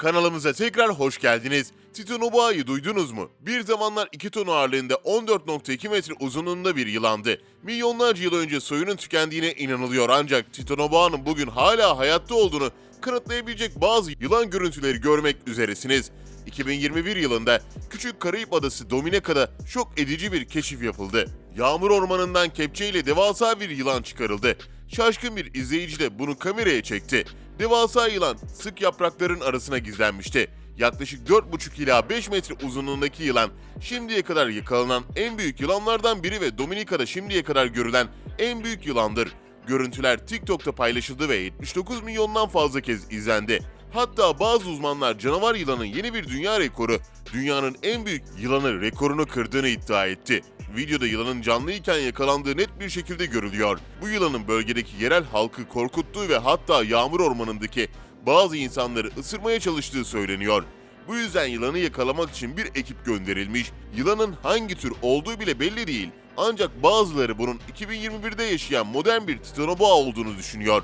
Kanalımıza tekrar hoş geldiniz. Titanoboa'yı duydunuz mu? Bir zamanlar 2 ton ağırlığında 14.2 metre uzunluğunda bir yılandı. Milyonlarca yıl önce soyunun tükendiğine inanılıyor ancak Titanoboa'nın bugün hala hayatta olduğunu kanıtlayabilecek bazı yılan görüntüleri görmek üzeresiniz. 2021 yılında küçük Karayip adası Dominika'da şok edici bir keşif yapıldı. Yağmur ormanından kepçeyle devasa bir yılan çıkarıldı. Şaşkın bir izleyici de bunu kameraya çekti. Devasa yılan sık yaprakların arasına gizlenmişti. Yaklaşık 4,5 ila 5 metre uzunluğundaki yılan şimdiye kadar yakalanan en büyük yılanlardan biri ve Dominika'da şimdiye kadar görülen en büyük yılandır. Görüntüler TikTok'ta paylaşıldı ve 79 milyondan fazla kez izlendi. Hatta bazı uzmanlar canavar yılanın yeni bir dünya rekoru, dünyanın en büyük yılanı rekorunu kırdığını iddia etti. Videoda yılanın canlıyken yakalandığı net bir şekilde görülüyor. Bu yılanın bölgedeki yerel halkı korkuttuğu ve hatta yağmur ormanındaki bazı insanları ısırmaya çalıştığı söyleniyor. Bu yüzden yılanı yakalamak için bir ekip gönderilmiş. Yılanın hangi tür olduğu bile belli değil. Ancak bazıları bunun 2021'de yaşayan modern bir titanoboa olduğunu düşünüyor.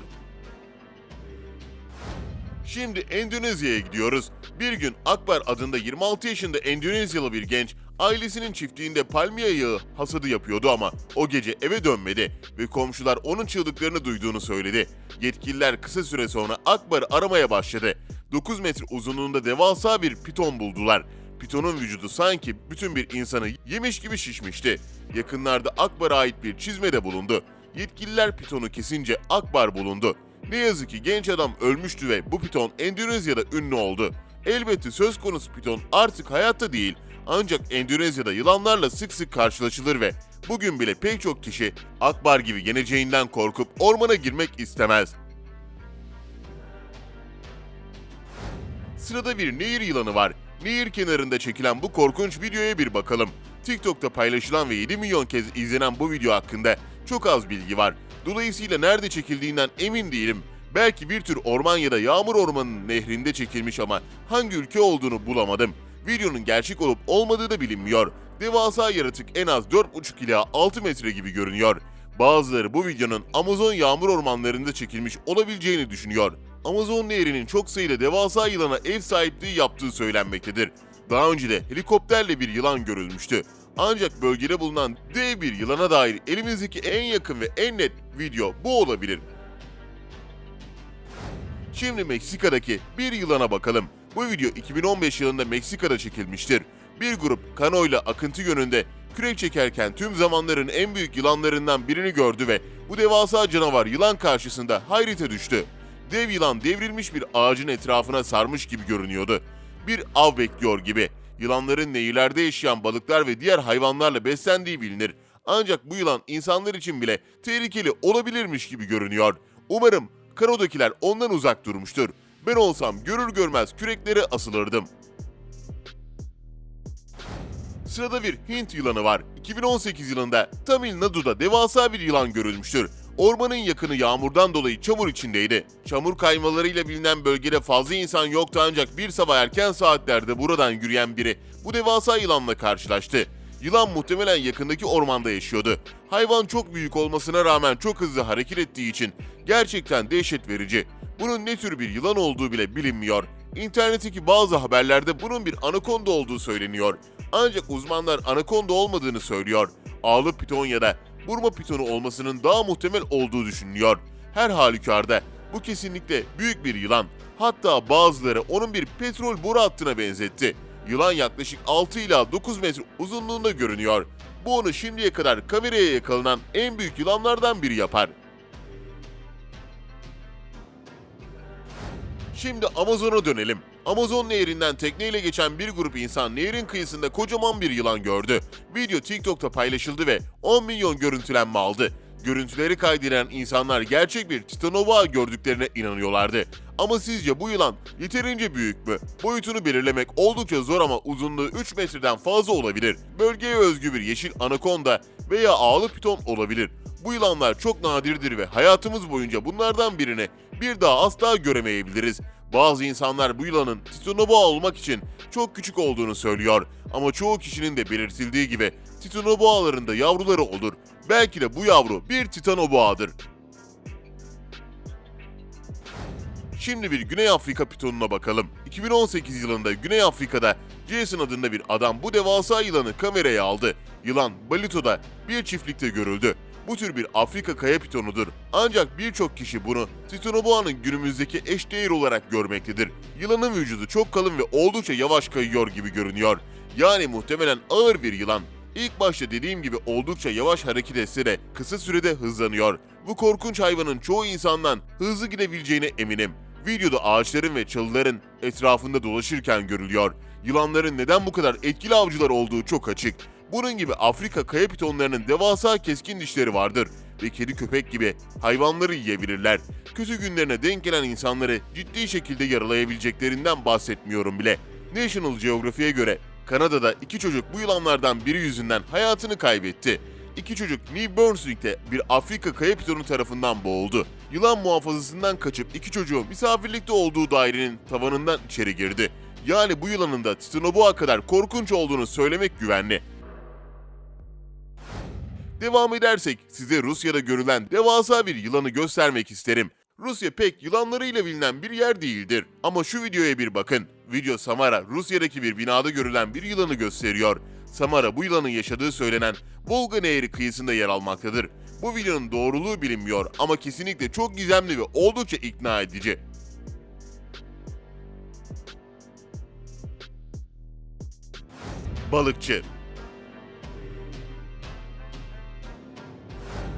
Şimdi Endonezya'ya gidiyoruz. Bir gün Akbar adında 26 yaşında Endonezyalı bir genç ailesinin çiftliğinde palmiye yağı hasadı yapıyordu ama o gece eve dönmedi ve komşular onun çığlıklarını duyduğunu söyledi. Yetkililer kısa süre sonra Akbar'ı aramaya başladı. 9 metre uzunluğunda devasa bir piton buldular. Pitonun vücudu sanki bütün bir insanı yemiş gibi şişmişti. Yakınlarda Akbar'a ait bir çizme de bulundu. Yetkililer pitonu kesince Akbar bulundu. Ne yazık ki genç adam ölmüştü ve bu piton Endonezya'da ünlü oldu. Elbette söz konusu piton artık hayatta değil ancak Endonezya'da yılanlarla sık sık karşılaşılır ve bugün bile pek çok kişi Akbar gibi yeneceğinden korkup ormana girmek istemez. Sırada bir nehir yılanı var. Nehir kenarında çekilen bu korkunç videoya bir bakalım. TikTok'ta paylaşılan ve 7 milyon kez izlenen bu video hakkında çok az bilgi var. Dolayısıyla nerede çekildiğinden emin değilim. Belki bir tür orman ya da yağmur ormanının nehrinde çekilmiş ama hangi ülke olduğunu bulamadım. Videonun gerçek olup olmadığı da bilinmiyor. Devasa yaratık en az 4,5 ila 6 metre gibi görünüyor. Bazıları bu videonun Amazon yağmur ormanlarında çekilmiş olabileceğini düşünüyor. Amazon nehrinin çok sayıda devasa yılana ev sahipliği yaptığı söylenmektedir. Daha önce de helikopterle bir yılan görülmüştü. Ancak bölgede bulunan dev bir yılana dair elimizdeki en yakın ve en net video bu olabilir. Şimdi Meksika'daki bir yılana bakalım. Bu video 2015 yılında Meksika'da çekilmiştir. Bir grup kanoyla akıntı yönünde kürek çekerken tüm zamanların en büyük yılanlarından birini gördü ve bu devasa canavar yılan karşısında hayrete düştü. Dev yılan devrilmiş bir ağacın etrafına sarmış gibi görünüyordu. Bir av bekliyor gibi. Yılanların nehirlerde yaşayan balıklar ve diğer hayvanlarla beslendiği bilinir. Ancak bu yılan insanlar için bile tehlikeli olabilirmiş gibi görünüyor. Umarım karodakiler ondan uzak durmuştur. Ben olsam görür görmez küreklere asılırdım. Sırada bir Hint yılanı var. 2018 yılında Tamil Nadu'da devasa bir yılan görülmüştür. Ormanın yakını yağmurdan dolayı çamur içindeydi. Çamur kaymalarıyla bilinen bölgede fazla insan yoktu ancak bir sabah erken saatlerde buradan yürüyen biri bu devasa yılanla karşılaştı. Yılan muhtemelen yakındaki ormanda yaşıyordu. Hayvan çok büyük olmasına rağmen çok hızlı hareket ettiği için gerçekten dehşet verici. Bunun ne tür bir yılan olduğu bile bilinmiyor. İnternetteki bazı haberlerde bunun bir anakonda olduğu söyleniyor. Ancak uzmanlar anakonda olmadığını söylüyor. Ağlı piton ya da burma pitonu olmasının daha muhtemel olduğu düşünülüyor. Her halükarda bu kesinlikle büyük bir yılan. Hatta bazıları onun bir petrol boru hattına benzetti. Yılan yaklaşık 6 ila 9 metre uzunluğunda görünüyor. Bu onu şimdiye kadar kameraya yakalanan en büyük yılanlardan biri yapar. Şimdi Amazon'a dönelim. Amazon nehrinden tekneyle geçen bir grup insan nehrin kıyısında kocaman bir yılan gördü. Video TikTok'ta paylaşıldı ve 10 milyon görüntülenme aldı. Görüntüleri kaydeden insanlar gerçek bir Titanoboa gördüklerine inanıyorlardı. Ama sizce bu yılan yeterince büyük mü? Boyutunu belirlemek oldukça zor ama uzunluğu 3 metreden fazla olabilir. Bölgeye özgü bir yeşil anakonda veya ağlı piton olabilir. Bu yılanlar çok nadirdir ve hayatımız boyunca bunlardan birini bir daha asla göremeyebiliriz. Bazı insanlar bu yılanın Titanoboa olmak için çok küçük olduğunu söylüyor. Ama çoğu kişinin de belirtildiği gibi Titanoboa'ların da yavruları olur. Belki de bu yavru bir Titanoboa'dır. Şimdi bir Güney Afrika pitonuna bakalım. 2018 yılında Güney Afrika'da Jason adında bir adam bu devasa yılanı kameraya aldı. Yılan Balito'da bir çiftlikte görüldü. Bu tür bir Afrika kaya pitonudur. Ancak birçok kişi bunu Titanoboa'nın günümüzdeki eşdeğer olarak görmektedir. Yılanın vücudu çok kalın ve oldukça yavaş kayıyor gibi görünüyor. Yani muhtemelen ağır bir yılan. İlk başta dediğim gibi oldukça yavaş hareket etse de kısa sürede hızlanıyor. Bu korkunç hayvanın çoğu insandan hızlı gidebileceğine eminim. Videoda ağaçların ve çalıların etrafında dolaşırken görülüyor. Yılanların neden bu kadar etkili avcılar olduğu çok açık. Bunun gibi Afrika kaya pitonlarının devasa keskin dişleri vardır ve kedi köpek gibi hayvanları yiyebilirler. Kötü günlerine denk gelen insanları ciddi şekilde yaralayabileceklerinden bahsetmiyorum bile. National Geographic'e göre Kanada'da iki çocuk bu yılanlardan biri yüzünden hayatını kaybetti. İki çocuk New Brunswick'te bir Afrika kaya pitonu tarafından boğuldu. Yılan muhafazasından kaçıp iki çocuğun misafirlikte olduğu dairenin tavanından içeri girdi. Yani bu yılanın da Titanoboa kadar korkunç olduğunu söylemek güvenli. Devam edersek size Rusya'da görülen devasa bir yılanı göstermek isterim. Rusya pek yılanlarıyla bilinen bir yer değildir. Ama şu videoya bir bakın. Video Samara, Rusya'daki bir binada görülen bir yılanı gösteriyor. Samara bu yılanın yaşadığı söylenen Volga Nehri kıyısında yer almaktadır. Bu videonun doğruluğu bilinmiyor ama kesinlikle çok gizemli ve oldukça ikna edici. Balıkçı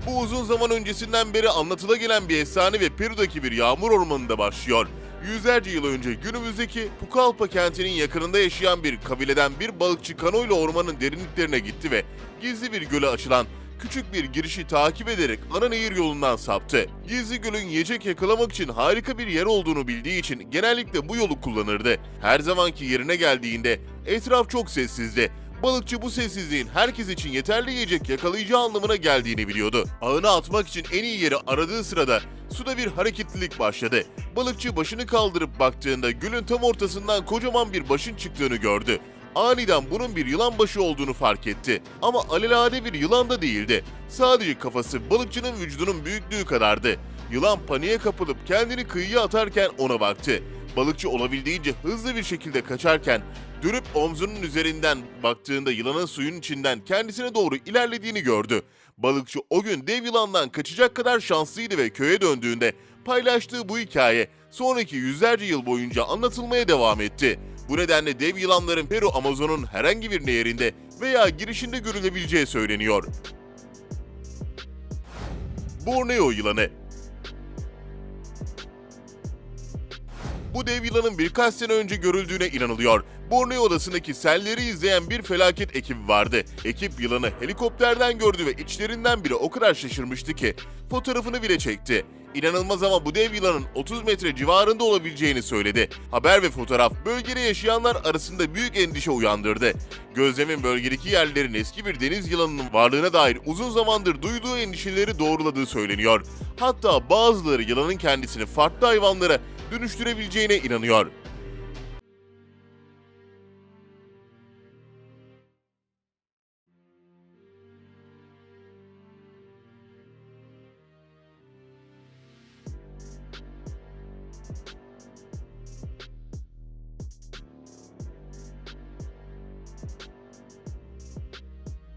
Bu uzun zaman öncesinden beri anlatıla gelen bir efsane ve Peru'daki bir yağmur ormanında başlıyor. Yüzlerce yıl önce günümüzdeki Pucallpa kentinin yakınında yaşayan bir kabileden bir balıkçı kanoyla ormanın derinliklerine gitti ve gizli bir göle açılan küçük bir girişi takip ederek ana nehir yolundan saptı. Gizli gölün yiyecek yakalamak için harika bir yer olduğunu bildiği için genellikle bu yolu kullanırdı. Her zamanki yerine geldiğinde etraf çok sessizdi. Balıkçı bu sessizliğin herkes için yeterli yiyecek yakalayacağı anlamına geldiğini biliyordu. Ağını atmak için en iyi yeri aradığı sırada suda bir hareketlilik başladı. Balıkçı başını kaldırıp baktığında gölün tam ortasından kocaman bir başın çıktığını gördü. Aniden bunun bir yılan başı olduğunu fark etti. Ama alelade bir yılan da değildi. Sadece kafası balıkçının vücudunun büyüklüğü kadardı. Yılan paniğe kapılıp kendini kıyıya atarken ona baktı. Balıkçı olabildiğince hızlı bir şekilde kaçarken dönüp omzunun üzerinden baktığında yılanın suyun içinden kendisine doğru ilerlediğini gördü. Balıkçı o gün dev yılandan kaçacak kadar şanslıydı ve köye döndüğünde paylaştığı bu hikaye sonraki yüzlerce yıl boyunca anlatılmaya devam etti. Bu nedenle dev yılanların Peru Amazon'un herhangi bir nehirinde veya girişinde görülebileceği söyleniyor. Borneo yılanı Bu dev yılanın birkaç sene önce görüldüğüne inanılıyor. Borneo Adası'ndaki selleri izleyen bir felaket ekibi vardı. Ekip yılanı helikopterden gördü ve içlerinden biri o kadar şaşırmıştı ki fotoğrafını bile çekti. İnanılmaz ama bu dev yılanın 30 metre civarında olabileceğini söyledi. Haber ve fotoğraf bölgede yaşayanlar arasında büyük endişe uyandırdı. Gözlemin bölgedeki yerlerin eski bir deniz yılanının varlığına dair uzun zamandır duyduğu endişeleri doğruladığı söyleniyor. Hatta bazıları yılanın kendisini farklı hayvanlara dönüştürebileceğine inanıyor.